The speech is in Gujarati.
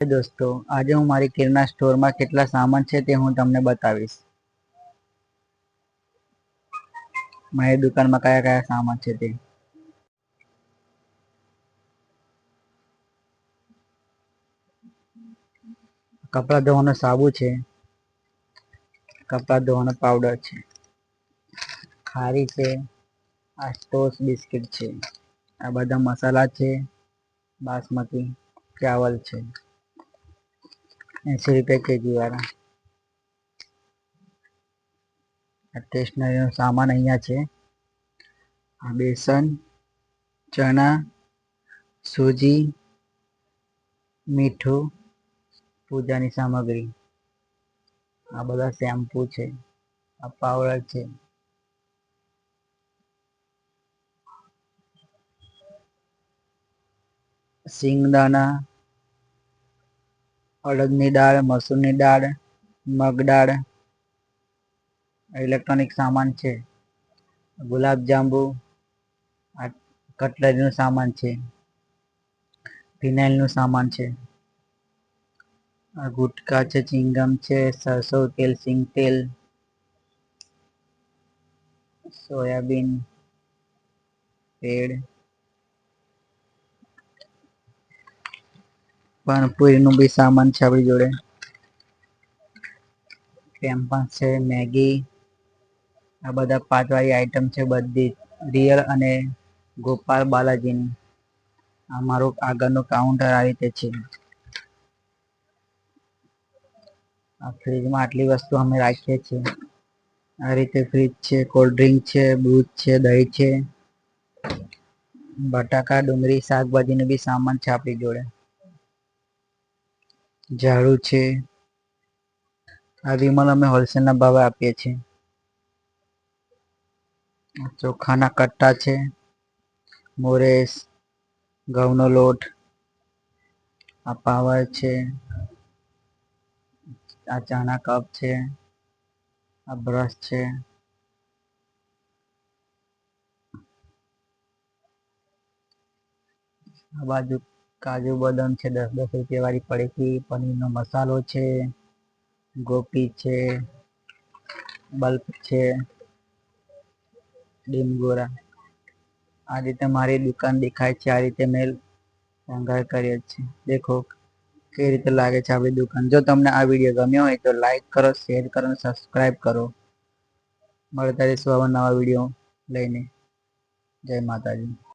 દોસ્તો, આજે હું મારી કિરના સ્ટોરમાં કેટલા સામાન છે તે હું તમને બતાવીશ. મારી દુકાનમાં કયા કયા સામાન છે તે. કપડાં ધોવાનો સાબુ છે. કપડાં ધોવાનો પાવડર છે. ખારી છે. આ ટોસ બિસ્કિટ છે. આ બધા મસાલા છે. બાસમતી, ચાવલ છે. એંસી રૂપિયા કેજી વાળા. સ્ટેશનરીનો સામાન અહીંયા છે. આ બેસન, ચણા, સૂજી, મીઠું, પૂજાની સામગ્રી. આ બધા શેમ્પૂ છે. આ પાવડર છે. સિંગદાણા અડદની દાળ, મસૂરની દાળ, મગ દાળ ઇલેક્ટ્રોનિક સામાન છે. ગુલાબ જાંબુ, આ કટલરીનું સામાન છે. ફિનાઇલનું સામાન છે. આ ગુટકા છે, ચિંગમ છે, સરસો તેલ, સિંગ તેલ, સોયાબીન, પેડ પાણીપુરીનું બી સામાન છે આપણી જોડે. પેમ્પન્સ છે, મેગી, આ બધા પાંચવાળી આઈટમ છે બધી. રિયલ અને ગોપાલ બાલાજીની. આ મારું આગળનું કાઉન્ટર આ રીતે છે. આ ફ્રીજમાં આટલી વસ્તુ અમે રાખીએ છીએ. આ રીતે ફ્રીજ છે કોલ્ડ ડ્રિંક છે, દૂધ છે, દહીં છે. બટાકા, ડુંગળી, શાકભાજીનો બી સામાન છે આપણી જોડે. ઝાડુ છે. આ વિમલ અમે હોલસેલના ભાવે આપીએ છીએ. ચોખાના કટ્ટા છે, મોરેસ, ઘઉંનો લોટ, આ પાવર છે, આ ચાના કપ છે, આ બ્રશ છે. આ બાજુ કાજુ, બદામ છે, દસ દસ રૂપિયા વાળી પડીકી પનીરનો મસાલો છે, ગોપી છે બલ્બ છે ડીમગોરા આ રીતે મારી દુકાન દેખાય છે, આ રીતે મેં શણગાર કર્યો છે. દેખો કેવી રીતે લાગે છે આપણી દુકાન. જો તમને આ વીડિયો ગમ્યો હોય તો લાઈક કરો, શેર કરો અને સબસ્ક્રાઈબ કરો. મળતા રહીશું આવા નવા વીડિયો લઈને. જય માતાજી.